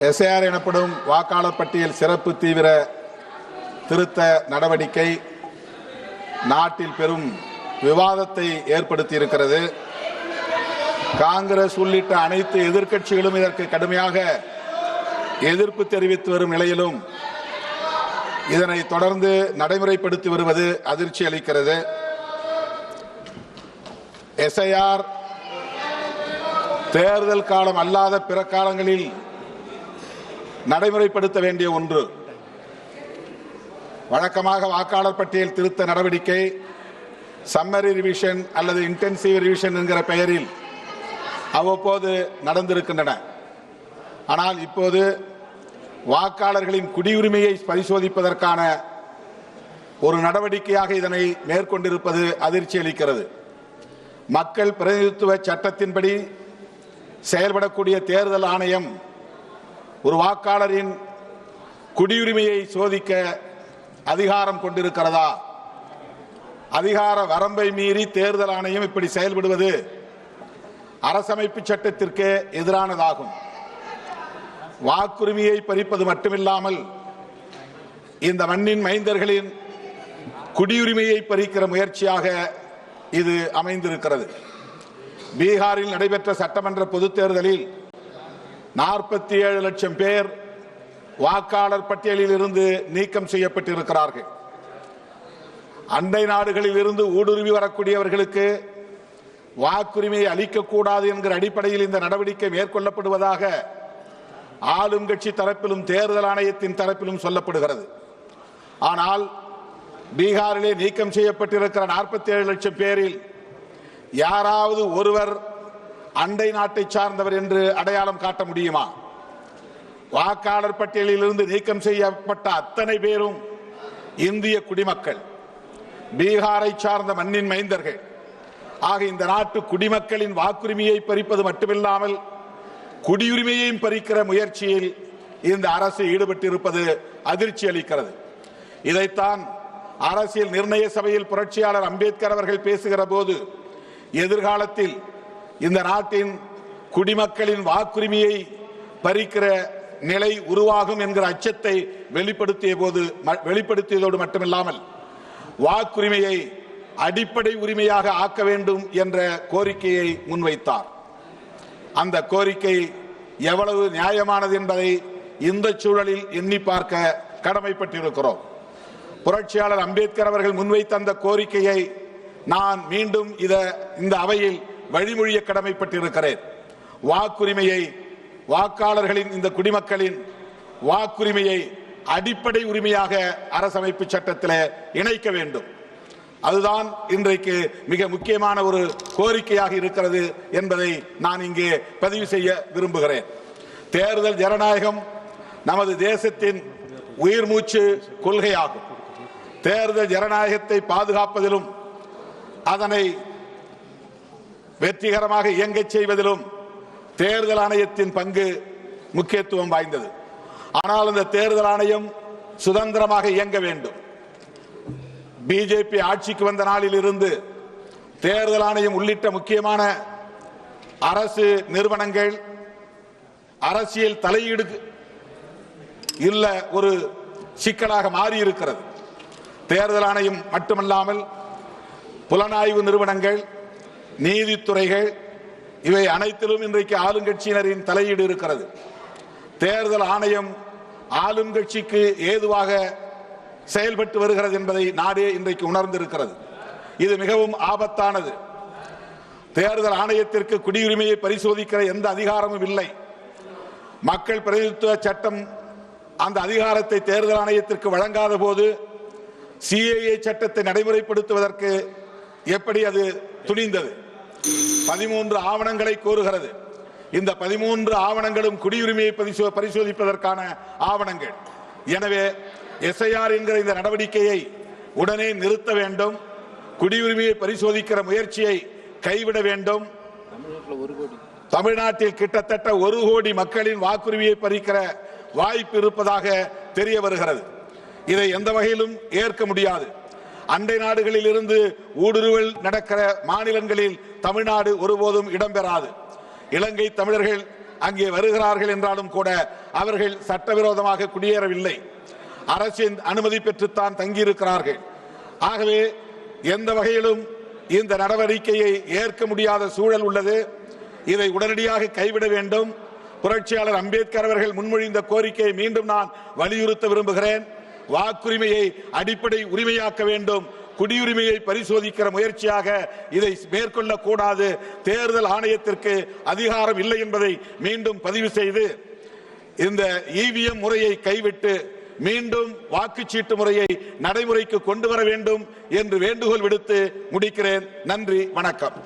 SIR எனப்படும் வாக்காளர் பட்டியல் சிறப்பு தீவிர திருத்த நடவடிக்கை நாட்டில் பெரும் விவாதத்தை ஏற்படுத்தி இருக்கிறது காங்கிரஸ் உள்ளிட்ட அனைத்து எதிர்க்கட்சிகளும் இதற்கு கடுமையாக எதிர்ப்பு தெரிவித்து வரும் நிலையிலும் இதனை தொடர்ந்து நடைமுறைப்படுத்தி வருவது அதிர்ச்சி அளிக்கிறது. எஸ்ஐஆர் தேர்தல் காலம் அல்லாத பிற காலங்களில் நடைமுறைப்படுத்த வேண்டிய ஒன்று. வழக்கமாக வாக்காளர் பட்டியல் திருத்த நடவடிக்கை சம்மரி ரிவிஷன் அல்லது இன்டென்சிவ் ரிவிஷன் என்கிற பெயரில் அவ்வப்போது நடந்திருக்கின்றன. ஆனால் இப்போது வாக்காளர்களின் குடியுரிமையை பரிசோதிப்பதற்கான ஒரு நடவடிக்கையாக இதனை மேற்கொண்டிருப்பது அதிர்ச்சி அளிக்கிறது. மக்கள் பிரதிநிதித்துவ சட்டத்தின்படி செயல்படக்கூடிய தேர்தல் ஆணையம் ஒரு வாக்காளரின் குடியுரிமையை சோதிக்க அதிகாரம் கொண்டிருக்கிறதா? அதிகார வரம்பை மீறி தேர்தல் ஆணையம் இப்படி செயல்படுவது அரசமைப்பு சட்டத்திற்கு எதிரானதாகும். வாக்குரிமையை பறிப்பது மட்டுமில்லாமல் இந்த மண்ணின் மைந்தர்களின் குடியுரிமையை பறிக்கிற முயற்சியாக இது அமைந்திருக்கிறது. பீகாரில் நடைபெற்ற சட்டமன்ற பொதுத் தேர்தலில் நாற்பத்தி ஏழு லட்சம் பேர் வாக்காளர் பட்டியலில் இருந்து நீக்கம் செய்யப்பட்டிருக்கிறார்கள். அண்டை நாடுகளில் இருந்து ஊடுருவி வரக்கூடியவர்களுக்கு வாக்குரிமையை அளிக்கக்கூடாது என்கிற அடிப்படையில் இந்த நடவடிக்கை மேற்கொள்ளப்படுவதாக ஆளும் கட்சி தரப்பிலும் தேர்தல் ஆணையத்தின் தரப்பிலும் சொல்லப்படுகிறது. ஆனால் பீகாரிலே நீக்கம் செய்யப்பட்டிருக்கிற நாற்பத்தி ஏழு லட்சம் பேரில் யாராவது ஒருவர் அண்டை நாட்டை சார்ந்தவர் என்று அடையாளம் காட்ட முடியுமா? வாக்காளர் பட்டியலில் இருந்து நீக்கம் செய்யப்பட்ட அத்தனை பேரும் இந்திய குடிமக்கள். பீகாரை சார்ந்த மண்ணின் மைந்தர்கள். ஆக இந்த நாட்டு குடிமக்களின் வாக்குரிமையை பறிப்பது மட்டுமில்லாமல் குடியுரிமையையும் பறிக்கிற முயற்சியில் இந்த அரசு ஈடுபட்டிருப்பது அதிர்ச்சி அளிக்கிறது. இதைத்தான் அரசியல் நிர்ணய சபையில் புரட்சியாளர் அம்பேத்கர் அவர்கள் பேசுகிற போது எதிர்காலத்தில் இந்த நாட்டின் குடிமக்களின் வாக்குரிமையை பறிக்கிற நிலை உருவாகும் என்கிற அச்சத்தை வெளிப்படுத்திய போது ம- வெளிப்படுத்தியதோடு மட்டுமில்லாமல் வாக்குரிமையை அடிப்படை உரிமையாக ஆக்க வேண்டும் என்ற கோரிக்கையை முன்வைத்தார். அந்த கோரிக்கை எவ்வளவு நியாயமானது என்பதை இந்த சூழலில் எண்ணி பார்க்க கடமைப்பட்டிருக்கிறோம். புரட்சியாளர் அம்பேத்கர் அவர்கள் முன்வைத்த அந்த கோரிக்கையை நான் மீண்டும் இத இந்த அவையில் வழிமொழிய கடமைப்பட்டிருக்கிறேன். வாக்குரிமையை வாக்காளர்களின் இந்த குடிமக்களின் வாக்குரிமையை அடிப்படை உரிமையாக அரசமைப்பு சட்டத்தில் இணைக்க வேண்டும். அதுதான் இன்றைக்கு மிக முக்கியமான ஒரு கோரிக்கையாக இருக்கிறது என்பதை நான் இங்கே பதிவு செய்ய விரும்புகிறேன். தேர்தல் ஜனநாயகம் நமது தேசத்தின் உயிர் மூச்சு கொள்கையாகும். தேர்தல் ஜனநாயகத்தை பாதுகாப்பதிலும் அதனை வெற்றிகரமாக இயங்கச் செய்வதிலும் தேர்தல் ஆணையத்தின் பங்கு முக்கியத்துவம் வாய்ந்தது. ஆனால் இந்த தேர்தல் ஆணையம் சுதந்திரமாக இயங்க வேண்டும். பிஜேபி ஆட்சிக்கு வந்த நாளில் இருந்து தேர்தல் ஆணையம் உள்ளிட்ட முக்கியமான அரசு நிறுவனங்கள் அரசியல் தலையீடு இல்ல ஒரு சிக்கலாக மாறி இருக்கிறது தேர்தல் ஆணையம் மட்டுமல்லாமல் புலனாய்வு நிறுவனங்கள் நீதித்துறைகள் இவை அனைத்திலும் இன்றைக்கு ஆளுங்கட்சியினரின் தலையீடு இருக்கிறது. தேர்தல் ஆணையம் ஆளும் கட்சிக்கு ஏதுவாக செயல்பட்டு வருகிறது என்பதை நாடே இன்றைக்கு உணர்ந்திருக்கிறது. இது மிகவும் ஆபத்தானது. தேர்தல் ஆணையத்திற்கு குடியுரிமையை பரிசோதிக்கிற எந்த அதிகாரமும் இல்லை. மக்கள் பிரதிநிதித்துவ சட்டம் அந்த அதிகாரத்தை தேர்தல் ஆணையத்திற்கு வழங்காத போது சிஏஏ சட்டத்தை நடைமுறைப்படுத்துவதற்கு எப்படி அது துணிந்தது. பதிமூன்று ஆவணங்களை கோருகிறது. இந்த பதிமூன்று ஆவணங்களும் குடியுரிமையை பரிசோதிப்பதற்கான ஆவணங்கள். எனவே எஸ்ஐஆர் என்கிற இந்த நடவடிக்கையை உடனே நிறுத்த வேண்டும். குடியுரிமையை பரிசோதிக்கிற முயற்சியை கைவிட வேண்டும். தமிழ்நாட்டில் கிட்டத்தட்ட ஒரு கோடி மக்களின் வாக்குரிமையை பறிக்கிற வாய்ப்பு இருப்பதாக தெரிய வருகிறது. இதை எந்த வகையிலும் ஏற்க முடியாது. அண்டை நாடுகளில் இருந்து ஊடுருவல் நடக்கிற மாநிலங்களில் தமிழ்நாடு ஒருபோதும் இடம்பெறாது. இலங்கை தமிழர்கள் அங்கே வருகிறார்கள் என்றாலும் கூட அவர்கள் சட்டவிரோதமாக குடியேறவில்லை. அரசின் அனுமதி பெற்றுத்தான் தங்கியிருக்கிறார்கள். ஆகவே எந்த வகையிலும் இந்த நடவடிக்கையை ஏற்க முடியாத சூழல் உள்ளது. இதை உடனடியாக கைவிட வேண்டும். புரட்சியாளர் அம்பேத்கர் அவர்கள் முன்மொழிந்த கோரிக்கையை மீண்டும் நான் வலியுறுத்த விரும்புகிறேன். வாக்குரிமையை அடிப்படை உரிமையாக்க வேண்டும். குடியுரிமையை பரிசோதிக்கிற முயற்சியாக இதை மேற்கொள்ளக் கூடாது தேர்தல் ஆணையத்திற்கு அதிகாரம் இல்லை என்பதை மீண்டும் பதிவு செய்து இந்த இவிஎம் முறையை கைவிட்டு மீண்டும் வாக்குச்சீட்டு முறையை நடைமுறைக்கு கொண்டு வர வேண்டும் என்று வேண்டுகோள் விடுத்து முடிக்கிறேன். நன்றி வணக்கம்.